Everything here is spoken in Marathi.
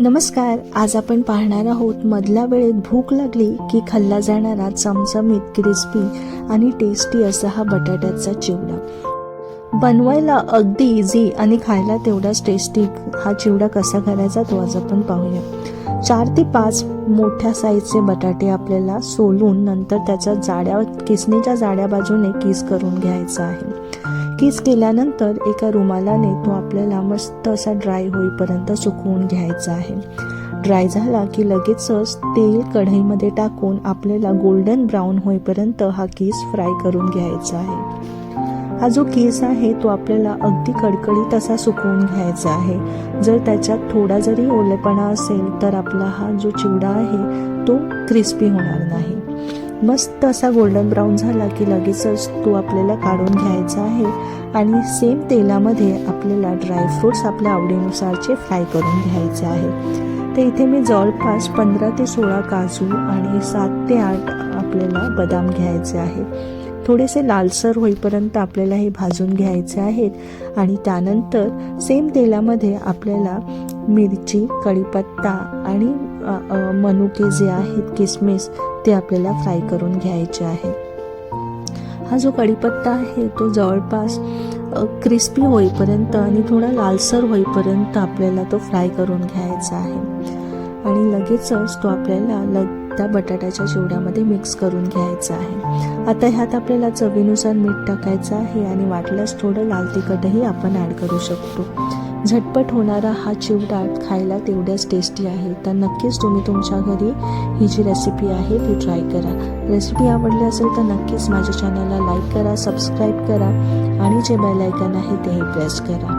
नमस्कार आज आपण पाहणार आहोत मधल्या वेळेत भूक लागली की खाल्ला जाणारा चमचमीत क्रिस्पी आणि टेस्टी असा हा बटाट्याचा चिवडा. बनवायला अगदी इझी आणि खायला तेवढाच टेस्टी हा चिवडा कसा करायचा तो आज आपण पाहूया. चार ते पाच मोठ्या साईजचे बटाटे आपल्याला सोलून नंतर त्याच्या जाड्या किसणीच्या जाड्या बाजूने किस करून घ्यायचा आहे. किस केल्यानंतर एका रुमालाने तो आपल्याला मस्त असा ड्राय होईपर्यंत सुकवून घ्यायचा आहे. ड्राय झाला की लगेचच तेल कढईमध्ये टाकून आपल्याला गोल्डन ब्राऊन होईपर्यंत हा केस फ्राय करून घ्यायचा आहे. हा जो केस आहे तो आपल्याला अगदी कडकडीत असा सुकवून घ्यायचा आहे. जर त्याच्यात थोडा जरी ओलेपणा असेल तर आपला हा जो चिवडा आहे तो क्रिस्पी होणार नाही. मस्त असा गोल्डन ब्राऊन झाला की लगेचच तो आपल्याला काढून घ्यायचा आहे. आणि सेम तेलामध्ये आपल्याला ड्रायफ्रूट्स आपल्या आवडीनुसारचे फ्राय करून घ्यायचे आहे. तर इथे मी जवळपास पंधरा ते सोळा काजू आणि सात ते आठ आपल्याला बदाम घ्यायचे आहे. थोडेसे लालसर होईपर्यंत आपल्याला हे भाजून घ्यायचे आहेत. आणि त्यानंतर सेम तेलामध्ये आपल्याला मिरची कढीपत्ता आणि मनुके जे आहेत किसमिस ते आपल्याला फ्राय करून घ्यायचे आहे हा जो कढीपत्ता आहे तो जवळपास क्रिस्पी होईपर्यंत आणि थोडा लालसर होईपर्यंत आपल्याला तो फ्राय करून घ्यायचा आहे. आणि लगेचच तो आपल्याला लग त्या बटाट्याच्या चिवड्यामध्ये मिक्स करून घ्यायचा आहे. आता ह्यात आपल्याला चवीनुसार मीठ टाकायचं आहे आणि वाटल्यास थोडं लाल तिखटही आपण ॲड करू शकतो. झटपट होणारा हा चिवडा खायला तेवढ्याच टेस्टी आहे. तर नक्कीच तुम्ही तुमच्या घरी ही जी रेसिपी आहे ती ट्राय करा. रेसिपी आवडली असेल तर नक्कीच माझ्या चॅनलला लाईक करा सबस्क्राईब करा आणि जे बेल आयकन आहे तेही प्रेस करा.